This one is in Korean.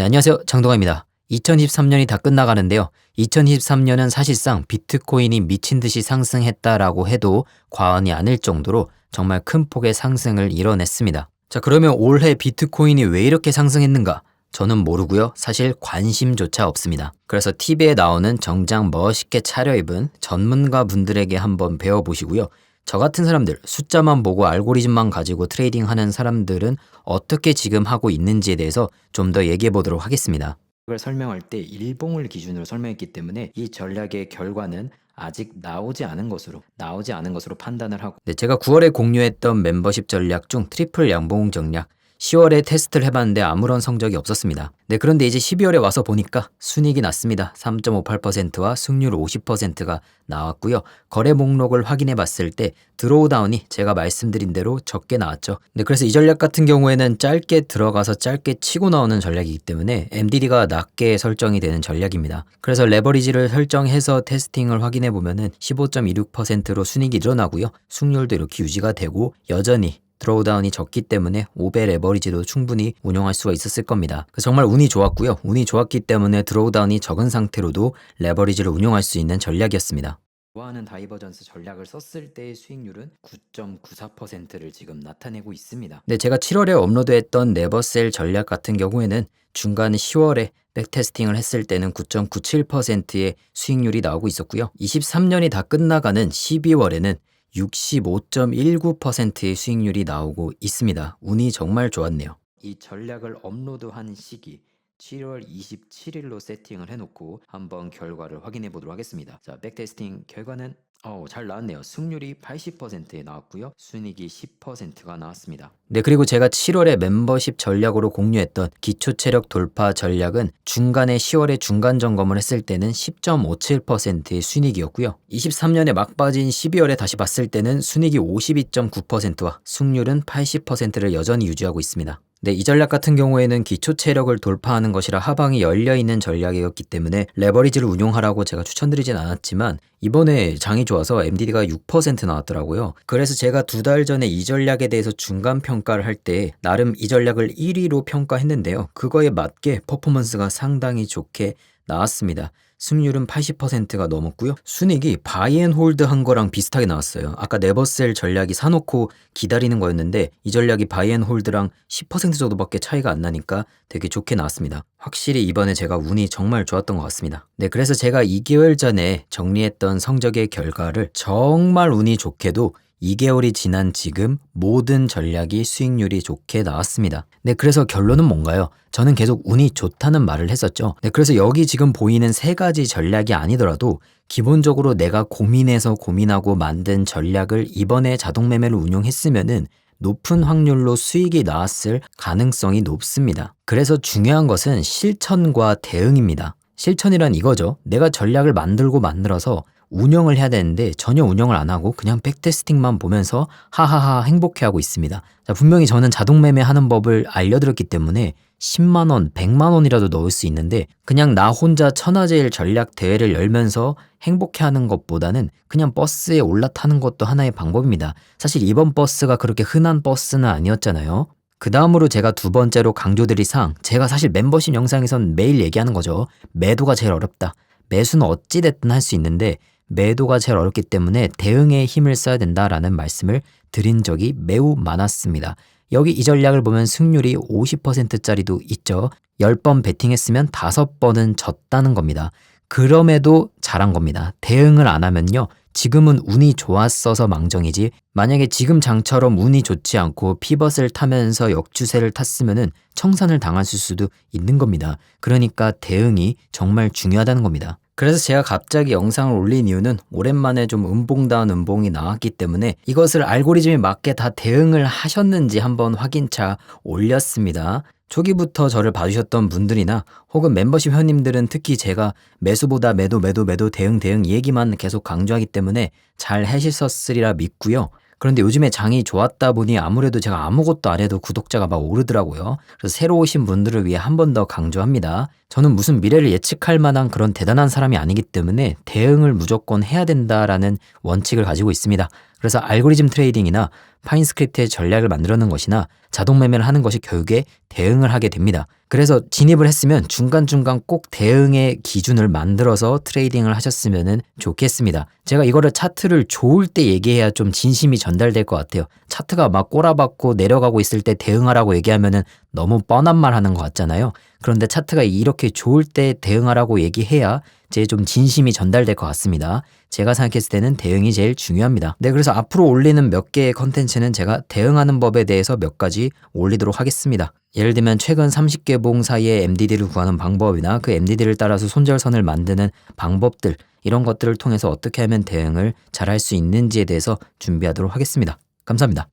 네, 안녕하세요. 장동아입니다. 2023년이 다 끝나가는데요. 2023년은 사실상 비트코인이 미친 듯이 상승했다라고 해도 과언이 아닐 정도로 정말 큰 폭의 상승을 이뤄냈습니다. 자, 그러면 올해 비트코인이 왜 이렇게 상승했는가? 저는 모르고요. 사실 관심조차 없습니다. 그래서 TV에 나오는 정장 멋있게 차려입은 전문가 분들에게 한번 배워보시고요. 저 같은 사람들, 숫자만 보고 알고리즘만 가지고 트레이딩 하는 사람들은 어떻게 지금 하고 있는지에 대해서 좀 더 얘기해 보도록 하겠습니다. 이걸 설명할 때 일봉을 기준으로 설명했기 때문에 이 전략의 결과는 아직 나오지 않은 것으로 나오지 않은 것으로 판단을 하고 네, 제가 9월에 공유했던 멤버십 전략 중 트리플 양봉 전략 10월에 테스트를 해봤는데 아무런 성적이 없었습니다. 네, 그런데 이제 12월에 와서 보니까 순익이 났습니다. 3.58%와 승률 50%가 나왔고요. 거래 목록을 확인해 봤을 때 드로우다운이 제가 말씀드린 대로 적게 나왔죠. 네, 그래서 이 전략 같은 경우에는 짧게 들어가서 짧게 치고 나오는 전략이기 때문에 MDD가 낮게 설정이 되는 전략입니다. 그래서 레버리지를 설정해서 테스팅을 확인해 보면은 15.26%로 순익이 늘어나고요. 승률도 이렇게 유지가 되고 여전히 드로우다운이 적기 때문에 5배 레버리지도 충분히 운용할 수가 있었을 겁니다. 정말 운이 좋았고요. 운이 좋았기 때문에 드로우다운이 적은 상태로도 레버리지를 운용할 수 있는 전략이었습니다. 좋아하는 다이버전스 전략을 썼을 때의 수익률은 9.94%를 지금 나타내고 있습니다. 네, 제가 7월에 업로드했던 네버셀 전략 같은 경우에는 중간 10월에 백테스팅을 했을 때는 9.97%의 수익률이 나오고 있었고요. 23년이 다 끝나가는 12월에는 65.19%의 수익률이 나오고 있습니다. 운이 정말 좋았네요. 이 전략을 업로드한 시기 7월 27일로 세팅을 해놓고 한번 결과를 확인해 보도록 하겠습니다. 자, 백테스팅 결과는 어, 잘 나왔네요. 승률이 80%에 나왔고요. 순익이 10%가 나왔습니다. 네, 그리고 제가 7월에 멤버십 전략으로 공유했던 기초 체력 돌파 전략은 중간에 10월에 중간 점검을 했을 때는 10.57%의 순익이었고요. 23년에 막 빠진 12월에 다시 봤을 때는 순익이 52.9%와 승률은 80%를 여전히 유지하고 있습니다. 네, 이 전략 같은 경우에는 기초 체력을 돌파하는 것이라 하방이 열려 있는 전략이었기 때문에 레버리지를 운용하라고 제가 추천드리진 않았지만 이번에 장이 좋아서 MDD가 6% 나왔더라고요. 그래서 제가 두 달 전에 이 전략에 대해서 중간 평가를 할 때 나름 이 전략을 1위로 평가했는데요. 그거에 맞게 퍼포먼스가 상당히 좋게 나왔습니다. 승률은 80%가 넘었고요. 순익이 바이앤홀드 한 거랑 비슷하게 나왔어요. 아까 네버셀 전략이 사놓고 기다리는 거였는데 이 전략이 바이앤홀드랑 10% 정도밖에 차이가 안 나니까 되게 좋게 나왔습니다. 확실히 이번에 제가 운이 정말 좋았던 것 같습니다. 네, 그래서 제가 2개월 전에 정리했던 성적의 결과를 정말 운이 좋게도 2개월이 지난 지금 모든 전략이 수익률이 좋게 나왔습니다. 네, 그래서 결론은 뭔가요? 저는 계속 운이 좋다는 말을 했었죠. 네, 그래서 여기 지금 보이는 세 가지 전략이 아니더라도 기본적으로 내가 고민해서 고민하고 만든 전략을 이번에 자동 매매를 운용했으면은 높은 확률로 수익이 나왔을 가능성이 높습니다. 그래서 중요한 것은 실천과 대응입니다. 실천이란 이거죠. 내가 전략을 만들고 만들어서 운영을 해야 되는데 전혀 운영을 안 하고 그냥 백테스팅만 보면서 하하하 행복해하고 있습니다. 자, 분명히 저는 자동 매매 하는 법을 알려드렸기 때문에 10만 원, 100만 원이라도 넣을 수 있는데 그냥 나 혼자 천하제일 전략 대회를 열면서 행복해하는 것보다는 그냥 버스에 올라타는 것도 하나의 방법입니다. 사실 이번 버스가 그렇게 흔한 버스는 아니었잖아요. 그 다음으로 제가 두 번째로 강조드릴 사항, 제가 사실 멤버십 영상에선 매일 얘기하는 거죠. 매도가 제일 어렵다. 매수는 어찌됐든 할 수 있는데 매도가 제일 어렵기 때문에 대응에 힘을 써야 된다라는 말씀을 드린 적이 매우 많았습니다. 여기 이 전략을 보면 승률이 50%짜리도 있죠. 10번 베팅했으면 5번은 졌다는 겁니다. 그럼에도 잘한 겁니다. 대응을 안 하면요. 지금은 운이 좋았어서 망정이지 만약에 지금 장처럼 운이 좋지 않고 피벗을 타면서 역주세를 탔으면은 청산을 당했을 수도 있는 겁니다. 그러니까 대응이 정말 중요하다는 겁니다. 그래서 제가 갑자기 영상을 올린 이유는 오랜만에 좀 음봉다운 음봉이 나왔기 때문에 이것을 알고리즘에 맞게 다 대응을 하셨는지 한번 확인차 올렸습니다. 초기부터 저를 봐주셨던 분들이나 혹은 멤버십 회원님들은 특히 제가 매수보다 매도 매도 매도 대응 대응 얘기만 계속 강조하기 때문에 잘 하셨으리라 믿고요. 그런데 요즘에 장이 좋았다 보니 아무래도 제가 아무것도 안 해도 구독자가 막 오르더라고요. 그래서 새로 오신 분들을 위해 한 번 더 강조합니다. 저는 무슨 미래를 예측할 만한 그런 대단한 사람이 아니기 때문에 대응을 무조건 해야 된다라는 원칙을 가지고 있습니다. 그래서 알고리즘 트레이딩이나 파인 스크립트의 전략을 만들어 놓은 것이나 자동 매매를 하는 것이 결국에 대응을 하게 됩니다. 그래서 진입을 했으면 중간중간 꼭 대응의 기준을 만들어서 트레이딩을 하셨으면 좋겠습니다. 제가 이거를 차트를 좋을 때 얘기해야 좀 진심이 전달될 것 같아요. 차트가 막 꼬라박고 내려가고 있을 때 대응하라고 얘기하면은 너무 뻔한 말 하는 것 같잖아요. 그런데 차트가 이렇게 좋을 때 대응하라고 얘기해야 제 좀 진심이 전달될 것 같습니다. 제가 생각했을 때는 대응이 제일 중요합니다. 네, 그래서 앞으로 올리는 몇 개의 컨텐츠는 제가 대응하는 법에 대해서 몇 가지 올리도록 하겠습니다. 예를 들면 최근 30개 봉 사이에 MDD를 구하는 방법이나 그 MDD를 따라서 손절선을 만드는 방법들 이런 것들을 통해서 어떻게 하면 대응을 잘 할 수 있는지에 대해서 준비하도록 하겠습니다. 감사합니다.